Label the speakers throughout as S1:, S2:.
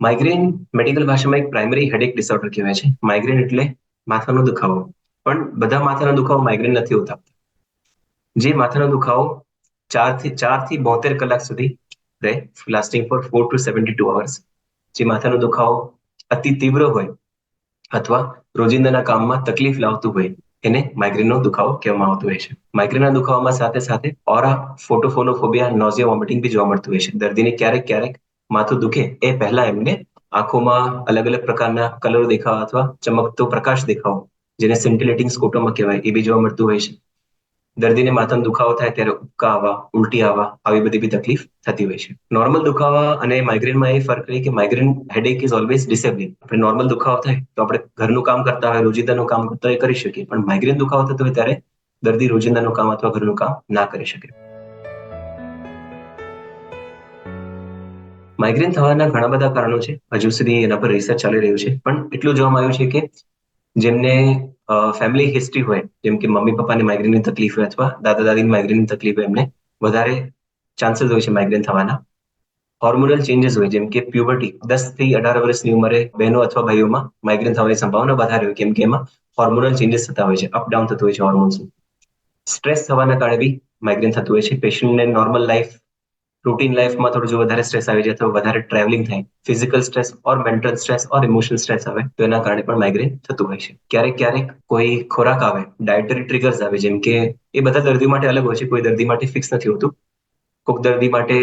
S1: Migraine medical ભાષામાં એક primary headache disorder કહેવાય છે. માઇગ્રેન એટલે માથાનો દુખાવો. પણ બધા માથાના દુખાવો માઇગ્રેન નથી હોતા. જે માથાનો દુખાવો ચારથી ચારથી બોતેર કલાક સુધી રહે lasting four four two seventy two hours જે માથાનો દુખાવો અતિ તીવ્ર હોય અથવા રોજિંદાના કામમાં તકલીફ લાવતું હોય, એને માઇગ્રેનનો દુખાવો કહેવામાં આવતો હોય છે. માઇગ્રેનના દુખાવામાં સાથે સાથે ઓરા ફોટોફોનોફોબિયા નોઝિયા વોમિટિંગ બી જોવા મળતું હોય છે. દર્દીને ક્યારેક ક્યારેક માથું દુખે એ પહેલા એમને આંખોમાં અલગ અલગ પ્રકારના કલર દેખાવા અથવા ચમકતો પ્રકાશ દેખાવો, જેને સિન્ટિલેટિંગ સ્કોટોમાં કહેવાય, એ બી જોવા મળતું હોય છે. દર્દીને માથાનો દુખાવો થાય ત્યારે ઉબકા આવવા, ઉલટી આવવા, આવી બધી બી તકલીફ થતી હોય છે. નોર્મલ દુખાવા અને માઇગ્રેનમાં એ ફરક રહી કે migraine headache is always disabling આપણે નોર્મલ દુખાવો થાય તો આપણે ઘરનું કામ કરતા હોય, રોજિંદાનું કામ કરતા હોય કરી શકીએ. પણ માઇગ્રેન દુખાવો થતો હોય ત્યારે દર્દી રોજિંદાનું કામ અથવા ઘરનું કામ ના કરી શકે. માઇગ્રેન થવાના ઘણા બધા કારણો છે. હજુ સુધી એના પર રિસર્ચ ચાલી રહ્યું છે. પણ એટલું જોવામાં આવ્યું છે કે જેમને ફેમિલી હિસ્ટ્રી હોય, જેમ કે મમ્મી પપ્પાને માઇગ્રેનની તકલીફ હોય અથવા દાદા દાદીની માઇગ્રેનની તકલીફ હોય, એમને વધારે ચાન્સીસ હોય છે માઇગ્રેન થવાના. હોર્મોનલ ચેન્જીસ હોય, જેમ કે પ્યુબર્ટી દસથી અઢાર વર્ષની ઉંમરે બહેનો અથવા ભાઈઓમાં માઇગ્રેન થવાની સંભાવના વધારે હોય, કેમ કે એમાં હોર્મોનલ ચેન્જીસ થતા હોય છે અપડાઉન થતું હોય છે હોર્મોન્સ સ્ટ્રેસ થવાના કારણે બી માઇગ્રેન થતું હોય છે. પેશન્ટને નોર્મલ લાઈફ રૂટીન લાઈફમાં થોડું જો વધારે સ્ટ્રેસ આવી જાય, તો વધારે ટ્રાવેલિંગ થાય. Physical stress or mental stress or emotional stress આવે, તો એના કારણે પણ માઇગ્રેન થતું હોય છે. ક્યારેક ક્યારેક કોઈ ખોરાક આવે ડાયટરી ટ્રિગર્સ આવે, જેમ કે એ બધા દર્દી માટે અલગ હોય છે, કોઈ દર્દી માટે ફિક્સ નથી હોતું. કોઈક દર્દી માટે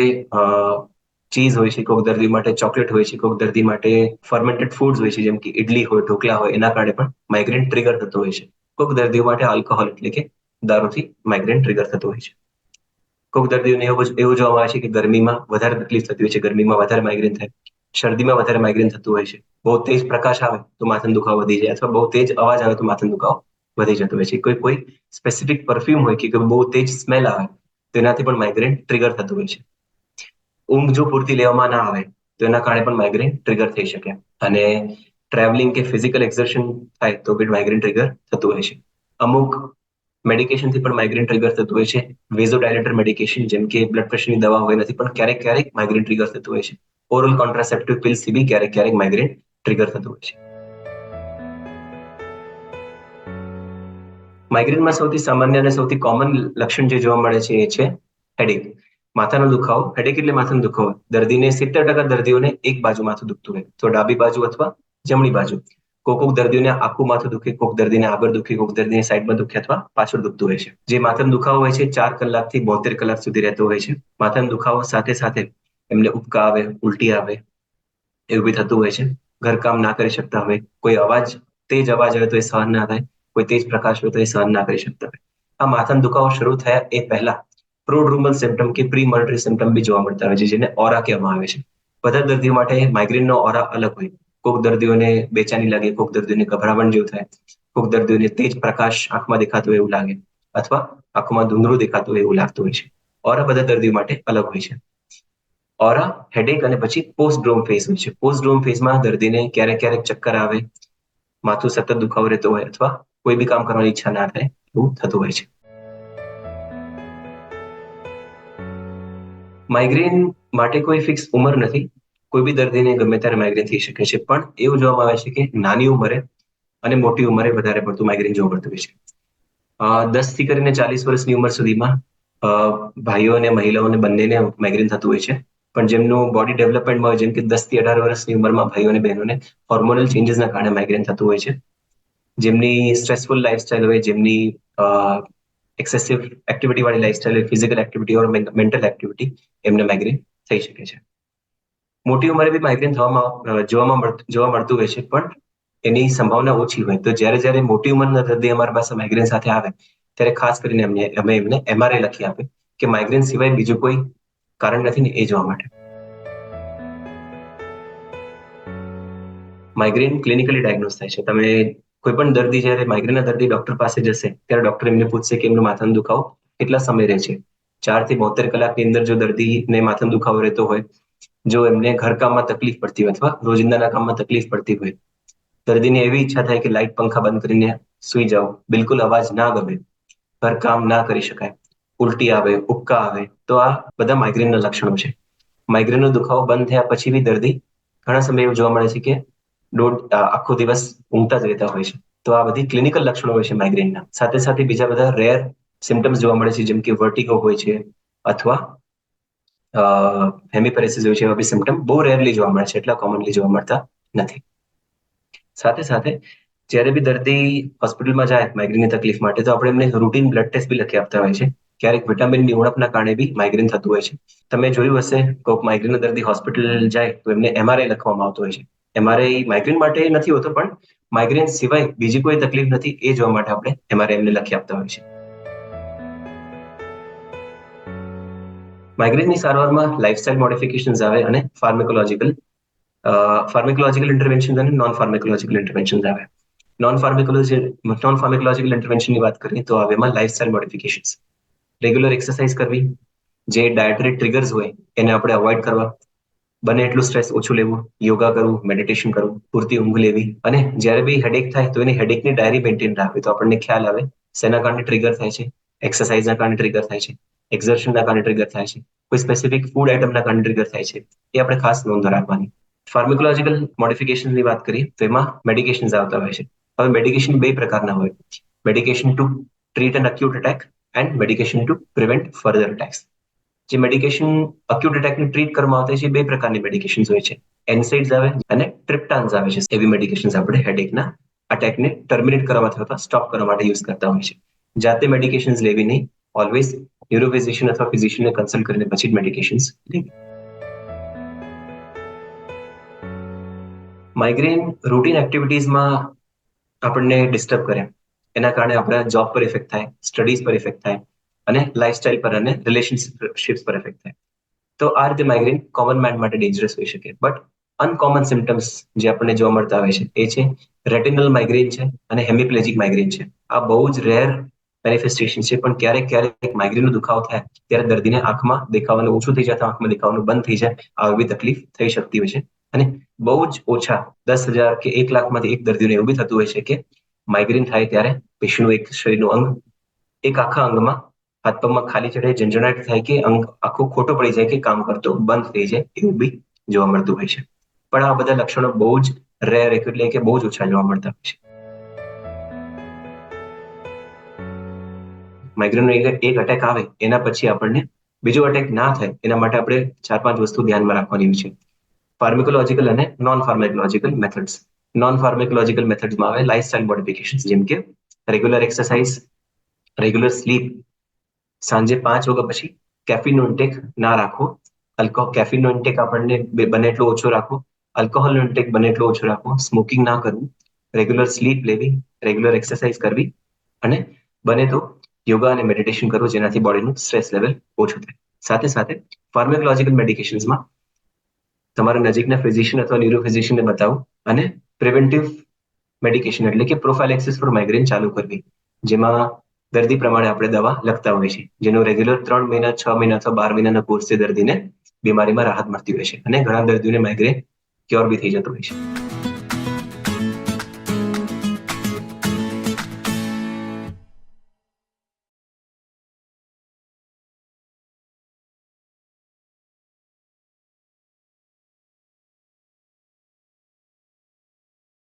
S1: ચીઝ હોય છે કોઈક દર્દી માટે ચોકલેટ હોય છે કોઈક દર્દી માટે ફર્મેન્ટેડ ફૂડ્સ હોય છે, જેમ કે ઇડલી હોય, ઢોકળા હોય, એના કારણે પણ માઇગ્રેન ટ્રિગર થતું હોય છે. કોઈક દર્દીઓ માટે આલ્કોહોલ એટલે કે દારૂથી માઇગ્રેન ટ્રિગર થતું હોય છે. કોઈક દર્દીઓને એવું એવું જોવા આવે છે કે ગરમીમાં વધારે તકલીફ થતી હોય છે. ગરમીમાં વધારે માઇગ્રેન થાય. શરદીમાં વધારે માઇગ્રેન થતું હોય છે. બહુ તેજ પ્રકાશ આવે તો માથાનો દુખાવો વધી જાય અથવા બહુ તેજ અવાજ આવે તો માથાનો દુખાવો વધી જતો હોય છે. કોઈ કોઈ સ્પેસિફિક પરફ્યુમ હોય કે બહુ તેજ સ્મેલ આવે તેનાથી પણ માઇગ્રેન ટ્રિગર થતું હોય છે. ઊંઘ જો પૂરતી લેવામાં ના આવે તો એના કારણે પણ માઇગ્રેન ટ્રિગર થઈ શકે. અને ટ્રાવેલિંગ કે ફિઝિકલ એક્ઝર્શન થાય તો બી માઇગ્રેન ટ્રિગર થતું હોય છે. અમુક મેડિકેશનથી પણ માઇગ્રેન ટ્રિગર થતું હોય છે. વેઝોડાયલેટર મેડિકેશન જેમ કે બ્લડ પ્રેશરની દવા હોય નથી પણ ક્યારેક ક્યારેક માઇગ્રેન ટ્રિગર થતું હોય છે. ઓરલ કોન્ટ્રાસેપ્ટિવ પિલ્સથી બી ક્યારેક ક્યારેક માઇગ્રેન ટ્રિગર થતું હોય છે. માઇગ્રેનમાં સૌથી સામાન્ય અને સૌથી કોમન લક્ષણ જે જોવા મળે છે એ છે હેડેક માથાનો દુખાવો. હેડેક એટલે માથાનો દુખાવો. દર્દીને સિત્તેર ટકા દર્દીઓને એક બાજુ માથું દુખતું હોય. તો ડાબી બાજુ અથવા જમણી બાજુ. કોક કોક દર્દીઓને આખું માથું દુખે, કોક દર્દીને આગળ દુખે, કોક દર્દીને સાઈડમાં દુખે અથવા પાછળ દુખતું હોય છે. જે માથાનો દુખાવો હોય છે ચાર કલાકથી બોતેર કલાક સુધી રહેતો હોય છે. માથાનો દુખાવો સાથે સાથે એમને ઉપકા આવે, ઉલટી આવે એવું બી થતું હોય છે. ઘરકામ ના કરી શકતા હોય. કોઈ અવાજ, તેજ અવાજ આવે તો એ સહન ના થાય. કોઈ તેજ પ્રકાશ હોય તો એ સહન ના કરી શકતા હોય. આ માથાનો દુખાવો શરૂ થયા એ પહેલા પ્રોડ્રુમલ સિમ્ટમ કે પ્રી મર્ટરી સિમ્ટમ બી જોવા મળતા હોય છે, જેને ઓરા કહેવામાં આવે છે. બધા દર્દીઓ માટે માઇગ્રેનનો ઓરા અલગ હોય. કોઈક દર્દીઓને બેચાની લાગે કોઈક દર્દીઓને ગભરામણ જેવું થાય કોઈક દર્દીઓને તેજ પ્રકાશ આંખમાં દેખાતો એવું લાગે, અથવા આંખમાં ધૂંધળું દેખાતું એવું લાગતું હોય છે. ઓરા બધા દર્દીઓ માટે અલગ હોય છે. ઓરા હેડેક અને પછી પોસ્ટ ડ્રોમ ફેઝ હોય છે. પોસ્ટ ડ્રોમ ફેઝમાં દર્દીને ક્યારેક ક્યારેક ચક્કર આવે, માથું સતત દુખાવો રહેતો હોય, અથવા કોઈ બી કામ કરવાની ઈચ્છા ના થાય એવું થતું હોય છે. માઇગ્રેન માટે કોઈ ફિક્સ ઉંમર નથી. કોઈ બી દર્દીને ગમે ત્યારે માઇગ્રેન થઈ શકે છે, પણ એવું જોવામાં આવે છે કે નાની ઉંમરે અને મોટી ઉંમરે વધારે પડતું માઇગ્રેન જોવા મળતું હોય છે. દસથી કરીને ચાલીસ વર્ષની ઉંમર સુધીમાં ભાઈઓ અને મહિલાઓને બંનેને માઇગ્રેન થતું હોય છે. પણ જેમનું બોડી ડેવલપમેન્ટમાં હોય, જેમ કે દસથી અઢાર વર્ષની ઉંમરમાં ભાઈઓ અને બહેનોને હોર્મોનલ ચેન્જીસના કારણે માઇગ્રેન થતું હોય છે. જેમની સ્ટ્રેસફુલ લાઈફસ્ટાઈલ હોય, જેમની એક્સેસિવ એક્ટિવિટી વાળી હોય ફિઝિકલ એક્ટિવિટી મેન્ટલ એક્ટિવિટી એમને માઇગ્રેન થઈ શકે છે. મોટી ઉંમરે બી માઇગ્રેન થવામાં જોવામાં જોવા મળતું હોય છે, પણ એની સંભાવના ઓછી હોય. તો જ્યારે જ્યારે મોટી ઉંમરના દર્દી અમારી પાસે માઇગ્રેન સાથે આવે, ત્યારે ખાસ કરીને અમને અમે એમને એમઆરઆઈ લખી આપે કે માઇગ્રેન સિવાય બીજું કોઈ કારણ નથી ને એ જોવા માટે. માઇગ્રેન ક્લિનિકલી ડાયગ્નોઝ થાય છે. તમે કોઈ પણ દર્દી જ્યારે માઇગ્રેનના દર્દી ડોક્ટર પાસે જશે, ત્યારે ડોક્ટર એમને પૂછશે કે એમનું માથાનો દુખાવો કેટલા સમય રહે છે? ચારથી બોતેર કલાકની અંદર જો દર્દીને માથાનો દુખાવો રહેતો હોય જો એમને ઘરકામમાં તકલીફ પડતી હોય અથવા રોજિંદાના કામમાં તકલીફ પડતી હોય, દર્દીને એવી ઈચ્છા થાય કે લાઇટ પંખા બંધ કરીને સુઈ જાઓ. બિલકુલ અવાજ ના ગમે. ઘરકામ ના કરી શકાય. ઉલટી આવે, ઉબકા આવે, તો આ બધા માઇગ્રેનના લક્ષણો છે. માઇગ્રેનનો દુખાવો બંધ થયા પછી બી દર્દી ઘણા સમય એવું જોવા મળે છે કે દોઢ આખો દિવસ ઊંઘતા જ રહેતા હોય છે. તો આ બધી ક્લિનિકલ લક્ષણો હોય છે માઇગ્રેનના સાથે સાથે બીજા બધા રેર સિમ્ટમ્સ જોવા મળે છે જેમ કે વર્ટિગો હોય છે અથવા હેમિપેરેસિસ હોય છે એવા બી સિમ્ટમ બહુ રેરલી જોવા મળે છે, એટલા કોમનલી જોવા મળતા નથી. સાથે સાથે જ્યારે બી દર્દી હોસ્પિટલમાં જાય માઇગ્રેનની તકલીફ માટે, તો આપણે એમને રૂટીન બ્લડ ટેસ્ટ બી લખી આપતા હોય છે. ક્યારેક વિટામિનની ઉણપના કારણે બી માઇગ્રેન થતું હોય છે. તમે જોયું હશે, કોઈક માઇગ્રેનનો દર્દી હોસ્પિટલ જાય, તો એમને એમઆરઆઈ લખવામાં આવતો હોય છે. એમઆરઆઈ માઇગ્રેન માટે નથી હોતો, પણ માઇગ્રેન સિવાય બીજી કોઈ તકલીફ નથી, એ જોવા માટે આપણે એમઆરઆઈ એમને લખી આપતા હોય છે. માઇગ્રેનની સારવારમાં લાઇફસ્ટાઇલ મોડિફિકેશન્સ આવે અને ફાર્મેકોલોજીકલ ફાર્મેકોલોજીકલ ઇન્ટરવેન્શન અને નોન ફાર્મેકોલોજીકલ ઇન્ટરવેન્શન આવે. નોન ફાર્મેકોલોજી નોન ફાર્મેકોલોજીકલ ઇન્ટરવેન્શનની વાત કરીએ તો આવે એમાં લાઇફસ્ટાઇલ મોડિફિકેશન્સ રેગ્યુલર એક્સરસાઇઝ કરવી, જે ડાયટરી ટ્રિગર્સ હોય એને આપણે અવોઇડ કરવા, બને એટલું સ્ટ્રેસ ઓછું લેવું, યોગા કરવું મેડિટેશન કરવું, પૂરતી ઊંઘ લેવી અને જ્યારે બી હેડેક થાય તો એની હેડેકની ડાયરી મેન્ટેન રાખવી. તો આપણને ખ્યાલ આવે, શેના કારણે ટ્રિગર થાય છે એક્સરસાઇઝના કારણે ટ્રિગર થાય છે. એક્ઝર્શનના કારણે ટ્રિગર થાય છે. કોઈ સ્પેસિફિક ફૂડ આઇટમના કારણે ટ્રિગર થાય છે. એ આપણે ખાસ નોંધ રાખવાની. ફાર્મિકોલોજીકલ મોડિફિકેશનની વાત કરીએ, તો એમાં મેડિકેશન્સ આવતા હોય છે. હવે મેડિકેશન બે પ્રકારના હોય. Medication to treat an acute attack and medication to prevent further attacks જે મેડિકેશન અક્યુટ એટેકને ટ્રીટ કરવામાં આવતા છે બે પ્રકારની મેડિકેશન હોય છે. એનસાઇડ્સ આવે અને ટ્રિપ્ટાન્સ આવે છે. એવી મેડિકેશન આપણે હેડેકના અટેકને ટર્મિનેટ કરવા અથવા સ્ટોપ કરવા માટે યુઝ કરતા હોય છે. જાતે મેડિકેશન લેવી નહીં. ઓલવેઝ ન્યુરોફિઝિશિયન અથવા ફિઝિશિયનને કન્સલ્ટ કરીને પછી જ મેડિકેશન્સ લેવી. માઇગ્રેન રૂટીન એક્ટિવિટીઝમાં આપણને ડિસ્ટર્બ કરે. એના કારણે આપણા જોબ પર ઇફેક્ટ થાય સ્ટડીઝ પર ઇફેક્ટ થાય અને લાઇફસ્ટાઇલ પર અને રિલેશનશિપ્સ પર ઇફેક્ટ થાય. તો આ રીતે માઇગ્રેન કોમન મેન માટે ડેન્જરસ હોઈ શકે. બટ અનકોમન સિમ્ટમ્સ જે આપણને જોવા મળતા હોય છે એ છે રેટિનલ માઇગ્રેન છે અને હેમિપ્લેજિક માઇગ્રેન છે. આ બહુ જ રેર મેનિફેસ્ટેશન છે, પણ ક્યારેક ક્યારેક માઇગ્રેનનો દુખાવો થાય, ત્યારે દર્દીને આંખમાં દેખાવાનું ઓછું થઈ જાય આંખમાં દેખાવાનું બંધ થઈ જાય, આવી તકલીફ થઈ શકતી હોય છે. અને બહુ જ ઓછા દસ હજાર કે એક લાખમાંથી એક દર્દીને એવું બી થતું હોય છે કે માઇગ્રેન થાય ત્યારે પેશીનું એક શરીરનું અંગ એક આખા અંગમાં હાથ પગમાં ખાલી ચડે ઝંઝણાટ થાય કે અંગ આખો ખોટો પડી જાય કે કામ કરતો, બંધ થઈ જાય એવું બી જોવા મળતું હોય છે. પણ આ બધા લક્ષણો બહુ જ રેર એટલે કે બહુ જ ઓછા જોવા મળતા હોય છે. માઇગ્રેનનો એક અટેક આવે, એના પછી આપણને બીજો અટેક ના થાય, એના માટે આપણે ચાર પાંચ વસ્તુ ધ્યાનમાં રાખવાની છે. ફાર્મિકોલોજીકલ અને non pharmacological methods non pharmacological મેથડ્સમાં આવે લાઇફસ્ટાઇલ મોડિફિકેશન જેમ કે રેગ્યુલર એક્સરસાઇઝ રેગ્યુલર સ્લીપ સાંજે પાંચ વાગ્યા પછી કેફીનનો ઇન્ટેક ના રાખવો. અલ્કોહોલ કેફીનનો ઇન્ટેક આપણને બને એટલો ઓછો રાખવો. અલ્કોહોલનો ઇન્ટેક બને એટલો ઓછો રાખવો. સ્મોકિંગ ના કરવું. રેગ્યુલર સ્લીપ લેવી રેગ્યુલર એક્સરસાઇઝ કરવી. અને બને તો યોગા અને મેડિટેશન કરવું જેનાથી બોડીનું સ્ટ્રેસ લેવલ ઓછું થાય. સાથે સાથે ફાર્મેકોલોજીકલ મેડિકેશન્સમાં તમારા નજીકના ફિઝિશિયન અથવા ન્યુરો ફિઝિશિયનને બતાવો અને પ્રિવેન્ટિવ મેડિકેશન એટલે કે પ્રોફાઇલેક્સિસ ફોર માઇગ્રેન ચાલુ કરવી. જેમાં દર્દી પ્રમાણે આપણે દવા લખતા હોય છે જેનો રેગ્યુલર ત્રણ મહિના, છ મહિના અથવા બાર મહિનાના કોર્સથી દર્દીને બીમારીમાં રાહત મળતી હોય છે. અને ઘણા દર્દીઓને માઇગ્રેન ક્યોર બી થઈ જતું હોય છે.